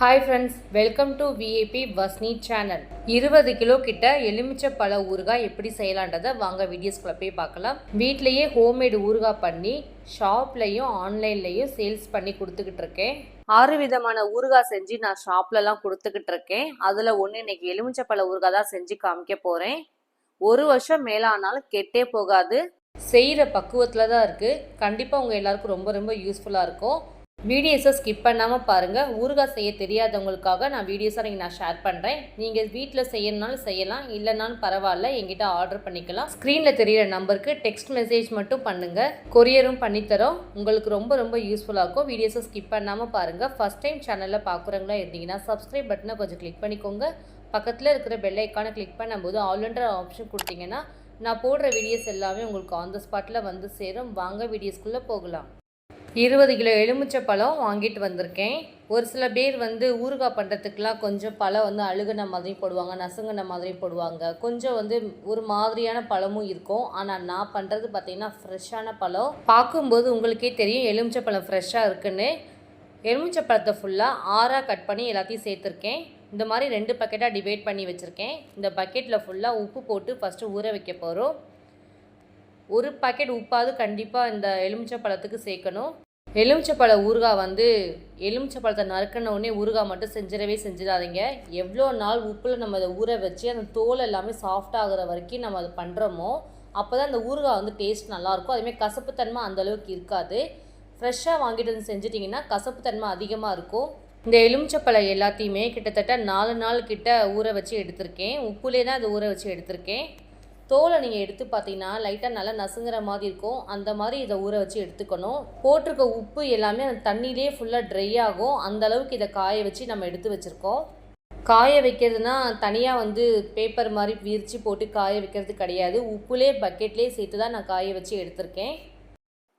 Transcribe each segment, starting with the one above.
Hi friends welcome to விஏபி வஸ்னி channel இருபது கிலோ கிட்ட எலுமிச்சை பழ ஊறுகாய் எப்படி செய்யலான்றதை வாங்க வீடியோஸ்குள்ள போய் பார்க்கலாம். வீட்லேயே ஹோம்மேடு ஊறுகாய் பண்ணி ஷாப்லையும் ஆன்லைன்லேயும் சேல்ஸ் பண்ணி கொடுத்துக்கிட்டு இருக்கேன். ஆறு விதமான ஊறுகாய் செஞ்சு நான் ஷாப்லலாம் கொடுத்துக்கிட்டு இருக்கேன். அதில் ஒன்று இன்னைக்கு எலுமிச்சை பழ ஊறுகாய் தான் செஞ்சு காமிக்க போகிறேன் ஒரு வருஷம் மேலானாலும் கெட்டே போகாது. செய்கிற பக்குவத்தில் தான் இருக்குது கண்டிப்பாக உங்கள் எல்லாருக்கும் ரொம்ப ரொம்ப யூஸ்ஃபுல்லாக இருக்கும். வீடியோஸை ஸ்கிப் பண்ணாமல் பாருங்கள் ஊறுகாய் செய்ய தெரியாதவங்களுக்காக நான் வீடியோஸை நீங்கள் நான் ஷேர் பண்ணுறேன் நீங்கள் வீட்டில் செய்யணுனாலும் செய்யலாம். இல்லைனாலும் பரவாயில்ல. எங்கிட்ட ஆர்டர் பண்ணிக்கலாம். ஸ்க்ரீனில் தெரியிற நம்பருக்கு டெக்ஸ்ட் மெசேஜ் மட்டும் பண்ணுங்கள் கொரியரும் பண்ணித்தரோம். உங்களுக்கு ரொம்ப ரொம்ப யூஸ்ஃபுல்லாக இருக்கும். வீடியோஸை ஸ்கிப் பண்ணாமல் பாருங்கள் ஃபஸ்ட் டைம் சேனலில் பார்க்குறவங்களா இருந்தீங்கன்னா சப்ஸ்கிரைப் பட்டனை கொஞ்சம் கிளிக் பண்ணிக்கோங்க. பக்கத்தில் இருக்கிற பெல் ஐக்கானை கிளிக் பண்ணும்போது ஆல்ரெண்டர் ஆப்ஷன் கொடுத்தீங்கன்னா நான் போடுற வீடியோஸ் எல்லாமே உங்களுக்கு ஆன் த ஸ்பாட்டில் வந்து சேரும். வாங்க வீடியோஸ்குள்ளே போகலாம். இருபது கிலோ எலுமிச்சை பழம் வாங்கிட்டு வந்திருக்கேன். ஒரு சில பேர் வந்து ஊறுகாய் பண்ணுறதுக்கெலாம் கொஞ்சம் பழம் வந்து அழுகுன மாதிரி போடுவாங்க நசுங்கின மாதிரி போடுவாங்க. கொஞ்சம் வந்து ஒரு மாதிரியான பழமும் இருக்கும். ஆனால் நான் பண்ணுறது பார்த்திங்கன்னா ஃப்ரெஷ்ஷான பழம். பார்க்கும்போது உங்களுக்கே தெரியும் எலுமிச்சை பழம் ஃப்ரெஷ்ஷாக இருக்குன்னு. எலுமிச்சை பழத்தை ஃபுல்லாக ஆறாக கட் பண்ணி எல்லாத்தையும் சேர்த்துருக்கேன். இந்த மாதிரி ரெண்டு பக்கெட்டாக டிவைட் பண்ணி வச்சுருக்கேன். இந்த பக்கெட்டில் ஃபுல்லாக உப்பு போட்டு ஃபஸ்ட்டு ஊற வைக்க போகிறோம் ஒரு பாக்கெட் உப்பாவது கண்டிப்பாக இந்த எலுமிச்சை பழத்துக்கு சேர்க்கணும். எலுமிச்சப்பழ ஊறுகாய் வந்து எலுமிச்சை பழத்தை நறுக்கின உடனே ஊறுகாய் மட்டும் செஞ்சிடவே செஞ்சிடாதீங்க. எவ்வளோ நாள் உப்பில் நம்ம அதை ஊற வச்சு அந்த தோல் எல்லாமே சாஃப்ட் வரைக்கும் நம்ம அதை பண்ணுறோமோ அப்போ தான் அந்த ஊறுகாய் வந்து டேஸ்ட் நல்லாயிருக்கும் அதுமாதிரி கசப்புத்தன்மை அந்தளவுக்கு இருக்காது. ஃப்ரெஷ்ஷாக வாங்கிட்டு வந்து செஞ்சிட்டிங்கன்னா கசப்புத்தன்மை அதிகமாக இருக்கும். இந்த எலுமிச்சப்பழம் எல்லாத்தையுமே கிட்டத்தட்ட நாலு நாள் கிட்ட ஊற வச்சு எடுத்திருக்கேன். உப்புலே தான் அதை ஊற வச்சு எடுத்திருக்கேன். தோலை நீங்கள் எடுத்து பார்த்தீங்கன்னா லைட்டாக நல்லா நசுங்குற மாதிரி இருக்கும். அந்த மாதிரி இதை ஊற வச்சு எடுத்துக்கணும். போட்டிருக்க உப்பு எல்லாமே அந்த தண்ணியிலே ஃபுல்லாக ட்ரை ஆகும். அந்த அளவுக்கு இதை காய வச்சு நம்ம எடுத்து வச்சுருக்கோம். காய வைக்கிறதுனா தனியாக வந்து பேப்பர் மாதிரி விரித்து போட்டு காய வைக்கிறது கிடையாது. உப்புலே பக்கெட்லேயே சேர்த்து தான் நான் காய வச்சு எடுத்திருக்கேன்.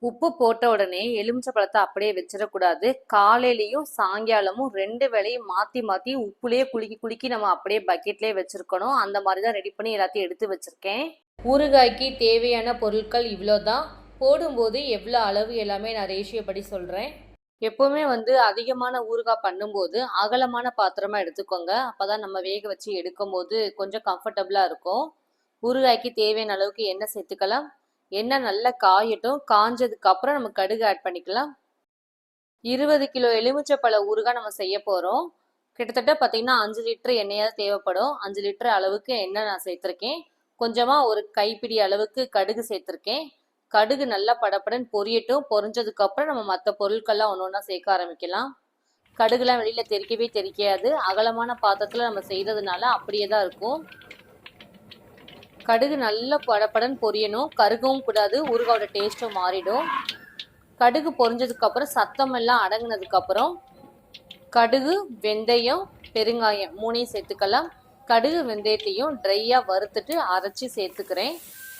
உப்பு போட்ட உடனே எலுமிச்சை பழத்தை அப்படியே வச்சிடக்கூடாது. காலையிலையும் சாயங்காலமும் ரெண்டு வேளையும் மாற்றி மாற்றி உப்புலேயே குலுக்கி குலுக்கி நம்ம அப்படியே பக்கெட்லேயே வச்சுருக்கணும். அந்த மாதிரி தான் ரெடி பண்ணி எல்லாத்தையும் எடுத்து வச்சுருக்கேன். ஊறுகாய்க்கு தேவையான பொருட்கள் இவ்வளோ தான் போடும்போது எவ்வளோ அளவு எல்லாமே நான் ரேஷியோ படி சொல்கிறேன் எப்போவுமே வந்து அதிகமான ஊறுகாய் பண்ணும்போது அகலமான பாத்திரமா எடுத்துக்கோங்க. அப்போ தான் நம்ம வேக வச்சு எடுக்கும்போது கொஞ்சம் கம்ஃபர்டபுளாக இருக்கும். ஊறுகாய்க்கு தேவையான அளவுக்கு எண்ணெய் சேர்த்துக்கலாம். எண்ணெய் நல்லா காயட்டும். காஞ்சதுக்கு அப்புறம் நம்ம கடுகு ஆட் பண்ணிக்கலாம். இருபது கிலோ எலுமிச்சைப்பழ ஊறுகாய் நம்ம செய்ய போகிறோம் கிட்டத்தட்ட பார்த்தீங்கன்னா அஞ்சு லிட்டர் எண்ணெயாக தேவைப்படும். அஞ்சு லிட்டர் அளவுக்கு எண்ணெய் நான் சேர்த்துருக்கேன். கொஞ்சமாக ஒரு கைப்பிடி அளவுக்கு கடுகு சேர்த்துருக்கேன். கடுகு நல்லா படப்படன்னு பொரியட்டும். பொரிஞ்சதுக்கப்புறம் நம்ம மற்ற பொருட்கள்லாம் ஒன்று ஒன்றா சேர்க்க ஆரம்பிக்கலாம். கடுகுலாம் வெளியில் தெறிக்கவே தெரிக்காது அகலமான பாத்திரத்தில் நம்ம செய்கிறதுனால அப்படியே தான் இருக்கும். கடுகு நல்லா படப்படன்னு பொரியணும். கருகவும் கூடாது ஊறுகாவோட டேஸ்ட்டும் மாறிடும். கடுகு பொரிஞ்சதுக்கப்புறம் சத்தமெல்லாம் சத்தம் எல்லாம் கடுகு வெந்தயம் பெருங்காயம் மூணையும் சேர்த்துக்கலாம். கடுகு வெந்தயத்தையும் ட்ரையாக வறுத்துட்டு அரைச்சி சேர்த்துக்கிறேன்.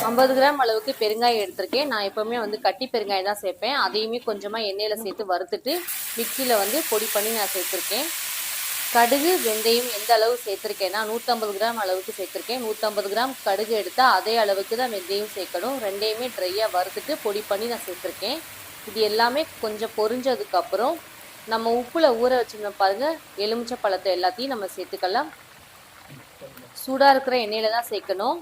ஐம்பது கிராம் அளவுக்கு பெருங்காயம் எடுத்திருக்கேன். நான் எப்போவுமே வந்து கட்டி பெருங்காயம் தான் சேர்ப்பேன். அதையுமே கொஞ்சமாக எண்ணெயில் சேர்த்து வறுத்துட்டு மிக்சியில் வந்து பொடி பண்ணி நான் சேர்த்துருக்கேன். கடுகு வெந்தயம் எந்த அளவு சேர்த்துருக்கேன்னா நூற்றம்பது கிராம் அளவுக்கு சேர்த்துருக்கேன். நூற்றம்பது கிராம் கடுகு எடுத்தால் அதே அளவுக்கு தான் வெந்தயம் சேர்க்கணும். ரெண்டையுமே ட்ரையாக வறுத்துட்டு பொடி பண்ணி நான் சேர்த்துருக்கேன். இது எல்லாமே கொஞ்சம் பொரிஞ்சதுக்கப்புறம் நம்ம உப்பில் ஊற வச்சுருந்தோம் பாருங்கள் எலுமிச்சை பழத்தை எல்லாத்தையும் நம்ம சேர்த்துக்கலாம். சூடாக இருக்கிற எண்ணெயில் தான் சேர்க்கணும்.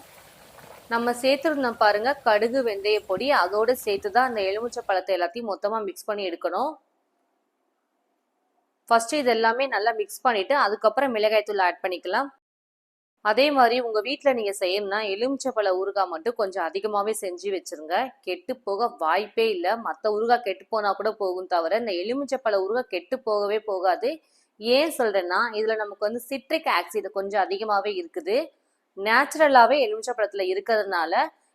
நம்ம சேர்த்துருந்தோம் பாருங்கள் கடுகு வெந்தய பொடி அதோடு சேர்த்து தான் அந்த எலுமிச்சை பழத்தை எல்லாத்தையும் மொத்தமாக மிக்ஸ் பண்ணி எடுக்கணும். ஃபஸ்ட்டு இது எல்லாமே நல்லா மிக்ஸ் பண்ணிவிட்டு அதுக்கப்புறம் மிளகாய்த்தூள் ஆட் பண்ணிக்கலாம். அதே மாதிரி உங்கள் வீட்டில் நீங்கள் செய்யணும்னா எலுமிச்சப்பழ ஊறுகாய் மட்டும் கொஞ்சம் அதிகமாகவே செஞ்சு வச்சுருங்க. கெட்டு போக வாய்ப்பே இல்லை. மற்ற ஊறுகாய் கெட்டு போனால் கூட போகும் தவிர இந்த எலுமிச்சப்பழ ஊறுகாய் கெட்டு போகவே போகாது. ஏன் சொல்கிறேன்னா இதில் நமக்கு வந்து சிட்ரிக் ஆக்சிட் கொஞ்சம் அதிகமாகவே இருக்குது. நேச்சுரலாகவே எலுமிச்சப்பழத்தில் இருக்கிறதுனால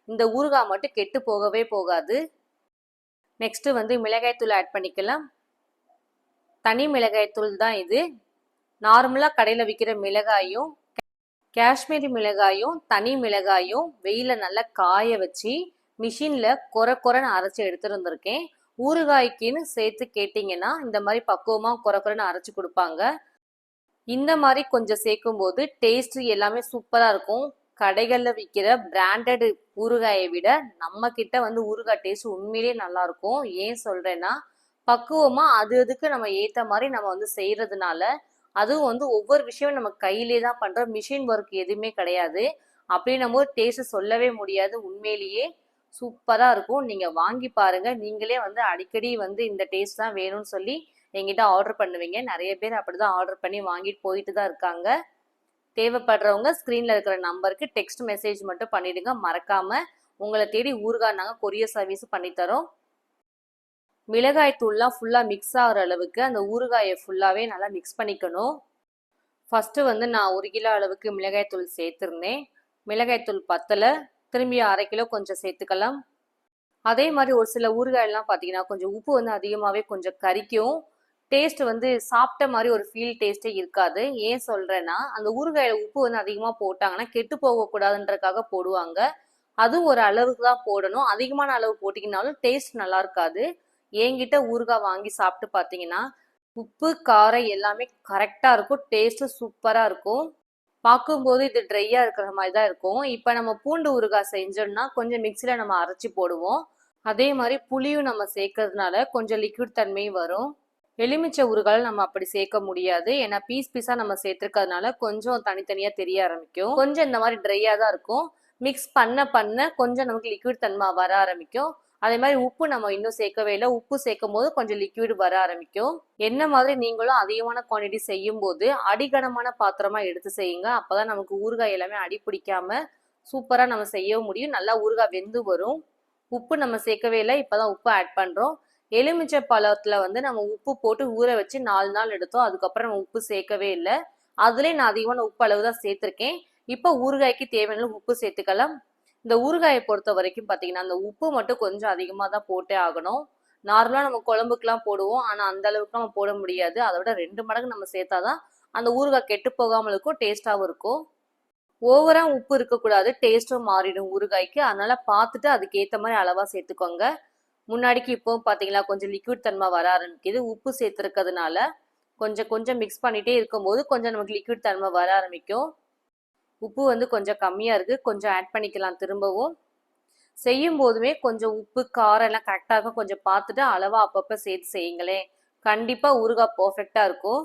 இந்த ஊறுகாய் மட்டும் கெட்டு போகவே போகாது. நெக்ஸ்ட்டு வந்து மிளகாய்த்தூள் ஆட் பண்ணிக்கலாம். தனி மிளகாய் தூள் தான் இது. நார்மலாக கடையில் விற்கிற மிளகாயும் காஷ்மீரி மிளகாயும் தனி மிளகாயும் வெயிலில் நல்லா காய வச்சு மிஷினில் குறை குறைன்னு அரைச்சி எடுத்துகிட்டு வந்திருக்கேன் ஊறுகாய்க்குன்னு சேர்த்து கேட்டிங்கன்னா இந்த மாதிரி பக்குவமாக குறை குறைன்னு அரைச்சி கொடுப்பாங்க. இந்த மாதிரி கொஞ்சம் சேர்க்கும் போது டேஸ்ட் எல்லாமே சூப்பராக இருக்கும். கடைகளில் விற்கிற பிராண்டட் ஊறுகாயை விட நம்ம கிட்ட வந்து ஊறுகாய் டேஸ்ட் உண்மையிலேயே நல்லாயிருக்கும் ஏன் சொல்கிறேன்னா பக்குவமாக அது அதுக்கு நம்ம ஏற்ற மாதிரி நம்ம வந்து செய்கிறதுனால அதுவும் வந்து ஒவ்வொரு விஷயமும் நம்ம கையிலே தான் பண்ணுறோம் மிஷின் ஒர்க் எதுவுமே கிடையாது. அப்படின்னும் போது டேஸ்ட்டு சொல்லவே முடியாது. உண்மையிலேயே சூப்பராக இருக்கும். நீங்கள் வாங்கி பாருங்கள் நீங்களே வந்து அடிக்கடி வந்து இந்த டேஸ்ட் தான் வேணும்னு சொல்லி எங்கிட்ட ஆர்டர் பண்ணுவீங்க. நிறைய பேர் அப்படி தான் ஆர்டர் பண்ணி வாங்கிட்டு போயிட்டு தான் இருக்காங்க. தேவைப்படுறவங்க ஸ்க்ரீனில் இருக்கிற நம்பருக்கு டெக்ஸ்ட் மெசேஜ் மட்டும் பண்ணிவிடுங்க மறக்காமல் உங்களை தேடி ஊருகா நாங்கள் கொரியர் சர்வீஸ் பண்ணித்தரோம் மிளகாய் தூள்லாம் ஃபுல்லாக மிக்ஸ் ஆகிற அளவுக்கு அந்த ஊறுகாயை ஃபுல்லாகவே நல்லா மிக்ஸ் பண்ணிக்கணும். ஃபஸ்ட்டு வந்து நான் ஒரு கிலோ அளவுக்கு மிளகாய் தூள் சேர்த்துருந்தேன். மிளகாய் தூள் பத்தலை. திரும்பி அரை கிலோ கொஞ்சம் சேர்த்துக்கலாம். அதே மாதிரி ஒரு சில ஊறுகாயெல்லாம் பார்த்தீங்கன்னா கொஞ்சம் உப்பு வந்து அதிகமாகவே கொஞ்சம் கறிக்கும் டேஸ்ட் வந்து சாப்பிட்ட மாதிரி ஒரு ஃபீல் டேஸ்ட்டே இருக்காது. ஏன் சொல்கிறேன்னா அந்த ஊறுகாயில் உப்பு வந்து அதிகமாக போட்டாங்கன்னா கெட்டு போகக்கூடாதுன்றக்காக போடுவாங்க. அதுவும் ஒரு அளவுக்கு தான் போடணும். அதிகமான அளவு போட்டிங்கனாலும் டேஸ்ட் நல்லா இருக்காது. என்கிட்ட ஊறுகாய் வாங்கி சாப்பிட்டு பார்த்தீங்கன்னா உப்பு காரம் எல்லாமே கரெக்டாக இருக்கும். டேஸ்ட்டு சூப்பராக இருக்கும். பார்க்கும்போது இது ட்ரையாக இருக்கிற மாதிரி தான் இருக்கும். இப்போ நம்ம பூண்டு ஊறுகாய் செஞ்சோம்னா கொஞ்சம் மிக்சியில் நம்ம அரைச்சி போடுவோம். அதே மாதிரி புளியும் நம்ம சேர்க்கறதுனால கொஞ்சம் லிக்விட் தன்மையும் வரும். எலுமிச்சை ஊறுகாய் நம்ம அப்படி சேர்க்க முடியாது. ஏன்னா பீஸ் பீஸாக நம்ம சேர்த்துருக்கிறதுனால கொஞ்சம் தனித்தனியாக தெரிய ஆரம்பிக்கும். கொஞ்சம் இந்த மாதிரி ட்ரையாக தான் இருக்கும். மிக்ஸ் பண்ண பண்ண கொஞ்சம் நமக்கு லிக்விட் தன்மை வர ஆரம்பிக்கும். அதே மாதிரி உப்பு நம்ம இன்னும் சேர்க்கவே இல்லை. உப்பு சேர்க்கும் போது கொஞ்சம் லிக்விட் வர ஆரம்பிக்கும். என்ன மாதிரி நீங்களும் அதிகமான குவான்டிட்டி செய்யும் போது அடிகனமான பாத்திரமா எடுத்து செய்யுங்க. அப்பதான் நமக்கு ஊறுகாய் எல்லாமே அடி பிடிக்காம சூப்பரா நம்ம செய்யவும் முடியும். நல்லா ஊறுகாய் வெந்து வரும். உப்பு நம்ம சேர்க்கவே இல்லை. இப்பதான் உப்பு ஆட் பண்றோம். எலுமிச்சை பழத்துல வந்து நம்ம உப்பு போட்டு ஊற வச்சு நாலு நாள் எடுத்தோம். அதுக்கப்புறம் நம்ம உப்பு சேர்க்கவே இல்லை. அதுலேயே நான் அதிகமான உப்பு அளவு தான் சேர்த்துருக்கேன். இப்போ ஊறுகாய்க்கு தேவையான உப்பு சேர்த்துக்கலாம். இந்த ஊறுகாயை பொறுத்த வரைக்கும் பார்த்தீங்கன்னா அந்த உப்பு மட்டும் கொஞ்சம் அதிகமாக தான் போட்டே ஆகணும். நார்மலாக நம்ம குழம்புக்குலாம் போடுவோம். ஆனால் அந்த அளவுக்கு நம்ம போட முடியாது. அதை விட ரெண்டு மடங்கு நம்ம சேர்த்தாதான் அந்த ஊறுகாய் கெட்டு போகாமல் இருக்கும் டேஸ்ட்டாகவும் இருக்கும். ஓவராக உப்பு இருக்கக்கூடாது. டேஸ்ட்டும் மாறிடும் ஊறுகாய்க்கு. அதனால் பார்த்துட்டு அதுக்கேற்ற மாதிரி அளவாக சேர்த்துக்கோங்க. முன்னாடிக்கு இப்போவும் பார்த்தீங்களா கொஞ்சம் லிக்விட் தன்மை வர ஆரம்பிக்குது. உப்பு சேர்த்துருக்கிறதுனால கொஞ்சம் கொஞ்சம் மிக்ஸ் பண்ணிகிட்டே இருக்கும்போது கொஞ்சம் நமக்கு லிக்விட் தன்மை வர ஆரம்பிக்கும். உப்பு வந்து கொஞ்சம் கம்மியாக இருக்குது கொஞ்சம் ஆட் பண்ணிக்கலாம் திரும்பவும். செய்யும் போதுமே கொஞ்சம் உப்பு காரம் எல்லாம் கரெக்டாக கொஞ்சம் பார்த்துட்டு அளவாக அப்பப்போ சேர்த்து செய்யுங்களேன். கண்டிப்பாக ஊறுகாய் பர்ஃபெக்டாக இருக்கும்.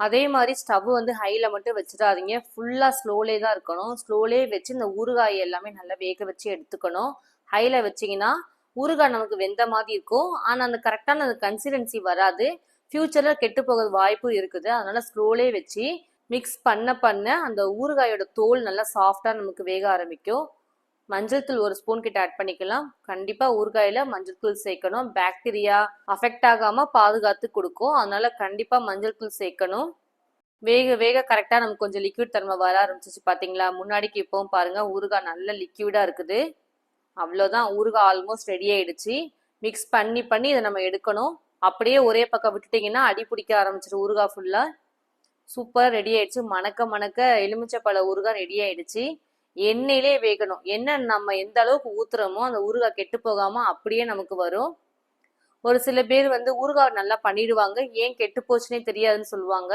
அதே மாதிரி ஸ்டவ் வந்து ஹையில் மட்டும் வச்சிடாதீங்க. ஃபுல்லாக ஸ்லோலே தான் இருக்கணும். ஸ்லோலே வச்சு இந்த ஊறுகாய் எல்லாமே நல்லா வேக வச்சு எடுத்துக்கணும். ஹையில் வச்சிங்கன்னா ஊறுகாய் நமக்கு வெந்த மாதிரி இருக்கும். ஆனால் அந்த கரெக்டான அந்த கன்சிஸ்டன்சி வராது. ஃப்யூச்சரில் கெட்டு போகிற வாய்ப்பும் இருக்குது. அதனால ஸ்லோலே வச்சு மிக்ஸ் பண்ண பண்ண அந்த ஊறுகாயோட தோல் நல்லா சாஃப்டாக நமக்கு வேக ஆரம்பிக்கும். மஞ்சள் தூள் ஒரு ஸ்பூன் கிட்ட ஆட் பண்ணிக்கலாம். கண்டிப்பாக ஊறுகாயில் மஞ்சள் தூள் சேர்க்கணும். பாக்டீரியா அஃபெக்ட் ஆகாமல் பாதுகாத்து கொடுக்கும். அதனால கண்டிப்பாக மஞ்சள் தூள் சேர்க்கணும். வேக வேக கரெக்டாக நமக்கு கொஞ்சம் லிக்விட் தன்மை வர ஆரம்பிச்சிச்சு பார்த்தீங்களா முன்னாடிக்கு இப்போவும் பாருங்கள் ஊறுகாய் நல்ல லிக்விடாக இருக்குது. அவ்வளோதான் ஊறுகாய் ஆல்மோஸ்ட் ரெடி ஆயிடுச்சு. மிக்ஸ் பண்ணி பண்ணி இதை நம்ம எடுக்கணும். அப்படியே ஒரே பக்கம் விட்டுட்டிங்கன்னா அடி பிடிக்க ஆரம்பிச்சிடும் ஊறுகாய் ஃபுல்லாக சூப்பராக ரெடி ஆயிடுச்சு. மணக்க மணக்க எலுமிச்சப்பழ ஊறுகாய் ரெடி ஆயிடுச்சு. எண்ணெயிலே வேகணும். எண்ணெய் நம்ம எந்த அளவுக்கு ஊத்துறோமோ அந்த ஊறுகாய் கெட்டு போகாம அப்படியே நமக்கு வரும். ஒரு சில பேர் வந்து ஊறுகாய் நல்லா பண்ணிடுவாங்க. ஏன் கெட்டு போச்சுன்னே தெரியாதுன்னு சொல்லுவாங்க.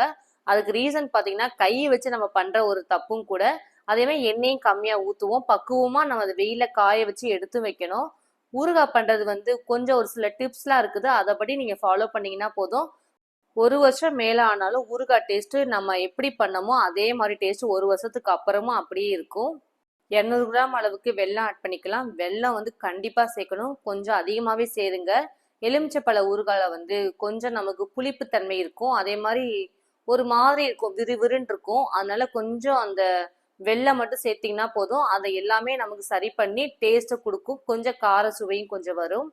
அதுக்கு ரீசன் பார்த்தீங்கன்னா கையை வச்சு நம்ம பண்ற ஒரு தப்பும் கூட அதே மாதிரி எண்ணெயும் கம்மியாக ஊற்றுவோம் பக்குவமாக நம்ம அதை வெயில காய வச்சு எடுத்து வைக்கணும். ஊறுகாய் பண்ணுறது வந்து கொஞ்சம் ஒரு சில டிப்ஸ்லாம் இருக்குது. அதைப்படி நீங்கள் ஃபாலோ பண்ணீங்கன்னா போதும். ஒரு வருஷம் மேலே ஆனாலும் ஊறுகாய் டேஸ்ட்டு நம்ம எப்படி பண்ணமோ அதே மாதிரி டேஸ்ட் ஒரு வருஷத்துக்கு அப்புறமும் அப்படியே இருக்கும். இரநூறு கிராம் அளவுக்கு வெல்லம் ஆட் பண்ணிக்கலாம். வெல்லம் வந்து கண்டிப்பாக சேர்க்கணும். கொஞ்சம் அதிகமாகவே சேருங்க. எலுமிச்சப்பழ ஊறுகாயில் வந்து கொஞ்சம் நமக்கு புளிப்புத்தன்மை இருக்கும். அதே மாதிரி ஒரு மாதிரி இருக்கும். விறுவிறுன்னு இருக்கும். அதனால கொஞ்சம் அந்த வெள்ளம் மட்டும் சேர்த்திங்கன்னா போதும். அதை எல்லாமே நமக்கு சரி பண்ணி டேஸ்ட்டை கொடுக்கும். கொஞ்சம் கார சுவையும் கொஞ்சம் வரும்.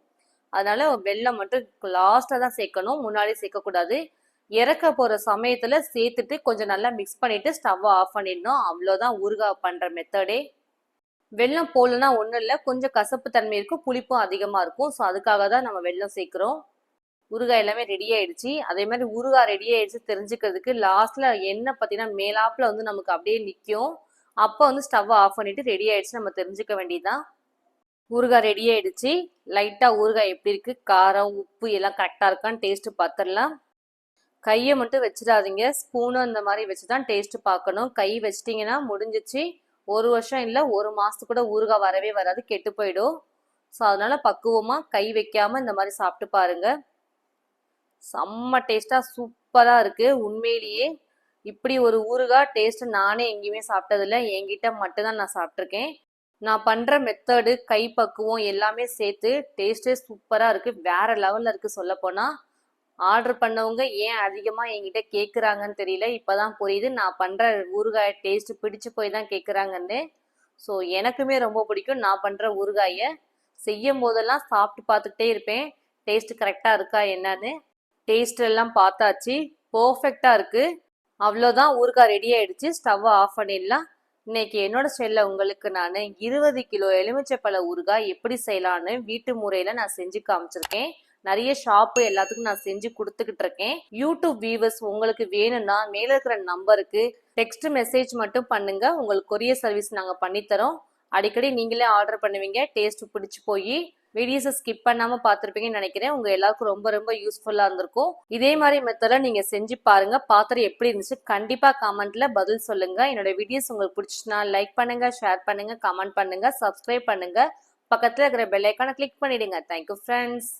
அதனால வெல்லம் மட்டும் லாஸ்ட்டாக தான் சேர்க்கணும். முன்னாடி சேர்க்கக்கூடாது. இறக்க போகிற சமயத்தில் சேர்த்துட்டு கொஞ்சம் நல்லா மிக்ஸ் பண்ணிவிட்டு ஸ்டவ்வை ஆஃப் பண்ணிடணும். அவ்வளோதான் ஊறுகாய் பண்ணுற மெத்தடே வெல்லம் போடலன்னா ஒன்றும் இல்லை. கொஞ்சம் கசப்பு தன்மை இருக்கும். புளிப்பும் அதிகமாக இருக்கும். ஸோ அதுக்காக தான் நம்ம வெல்லம் சேர்க்குறோம். ஊறுகாய் எல்லாமே ரெடி ஆயிடுச்சு. அதே மாதிரி ஊறுகாய் ரெடி ஆயிடுச்சு தெரிஞ்சுக்கிறதுக்கு லாஸ்ட்ல எண்ணெய் பார்த்தீங்கன்னா மேலாப்பில் வந்து நமக்கு அப்படியே நிற்கும் அப்போ வந்து ஸ்டவ்வை ஆஃப் பண்ணிட்டு ரெடி ஆயிடுச்சு. நம்ம தெரிஞ்சுக்க வேண்டியதுதான். ஊறுகாய் ரெடி ஆயிடுச்சு. லைட்டாக ஊறுகாய் எப்படி இருக்கு? காரம் உப்பு எல்லாம் கரெக்டாக இருக்கான்னு டேஸ்ட்டு பார்த்துடலாம் கையை மட்டும் வச்சிடாதீங்க. ஸ்பூனும் இந்த மாதிரி வச்சு தான் டேஸ்ட்டு பார்க்கணும் கை வச்சிட்டிங்கன்னா முடிஞ்சிச்சு. ஒரு வருஷம் இல்லை ஒரு மாதத்துக்கு கூட ஊறுகாய் வரவே வராது கெட்டு போயிடும். ஸோ அதனால பக்குவமாக கை வைக்காம இந்த மாதிரி சாப்பிட்டு பாருங்க. செம்ம டேஸ்ட்டாக சூப்பராக இருக்குது உண்மையிலேயே இப்படி ஒரு ஊறுகாய் டேஸ்ட் நானே எங்கேயுமே சாப்பிட்டதில்ல. என்கிட்ட மட்டும்தான் நான் சாப்பிட்ருக்கேன் நான் பண்ணுற மெத்தடு கைப்பக்குவம் எல்லாமே சேர்த்து டேஸ்ட்டே சூப்பராக இருக்குது வேற லெவலில் இருக்குது சொல்லப்போனால் ஆர்டர் பண்ணவங்க ஏன் அதிகமாக என்கிட்ட கேட்குறாங்கன்னு தெரியல. இப்போ தான் புரியுது. நான் பண்ணுற ஊறுகாய் டேஸ்ட் பிடிச்சு போய் தான் கேட்குறாங்கன்னு ஸோ எனக்குமே ரொம்ப பிடிக்கும். நான் பண்ணுற ஊறுகாயை செய்யும் போதெல்லாம் சாப்பிட்டு பார்த்துட்டே இருப்பேன். டேஸ்ட் கரெக்டாக இருக்கா என்னன்னு. டேஸ்ட் எல்லாம் பார்த்தாச்சு. பர்ஃபெக்டாக இருக்குது அவ்வளோதான் ஊறுகாய் ரெடி ஆயிடுச்சு. ஸ்டவ்வை ஆஃப் பண்ணிடலாம். இன்னைக்கு என்னோட ஸ்டைலில் உங்களுக்கு நான் இருபது கிலோ எலுமிச்சைப்பழ ஊறுகாய் எப்படி செய்யலான்னு வீட்டு முறையில் நான் செஞ்சு காமிச்சிருக்கேன். நிறைய ஷாப்பு எல்லாத்துக்கும் நான் செஞ்சு கொடுத்துக்கிட்டு இருக்கேன். யூடியூப் வியூவர்ஸ் உங்களுக்கு வேணும்னா மேலே இருக்கிற நம்பருக்கு டெக்ஸ்ட் மெசேஜ் மட்டும் பண்ணுங்க. உங்களுக்கு கொரியர் சர்வீஸ் நாங்கள் பண்ணித்தரோம். அடிக்கடி நீங்களே ஆர்டர் பண்ணுவீங்க. டேஸ்ட் பிடிச்சி போய் வீடியோஸை ஸ்கிப் பண்ணாமல் பார்த்துருப்பீங்கன்னு நினைக்கிறேன். உங்கள் எல்லாருக்கும் ரொம்ப ரொம்ப யூஸ்ஃபுல்லாக இருந்திருக்கும். இதே மாதிரி மெத்தடில் நீங்கள் செஞ்சு பாருங்கள் பாத்திரம் எப்படி இருந்துச்சு கண்டிப்பாக கமெண்ட்டில் பதில் சொல்லுங்கள் என்னோட வீடியோஸ் உங்களுக்கு பிடிச்சிச்சுன்னா லைக் பண்ணுங்கள் ஷேர் பண்ணுங்கள் கமெண்ட் பண்ணுங்கள் சப்ஸ்கிரைப் பண்ணுங்கள் பக்கத்தில் இருக்கிற பெல்லைக்கான கிளிக் பண்ணிடுங்க. Thank you friends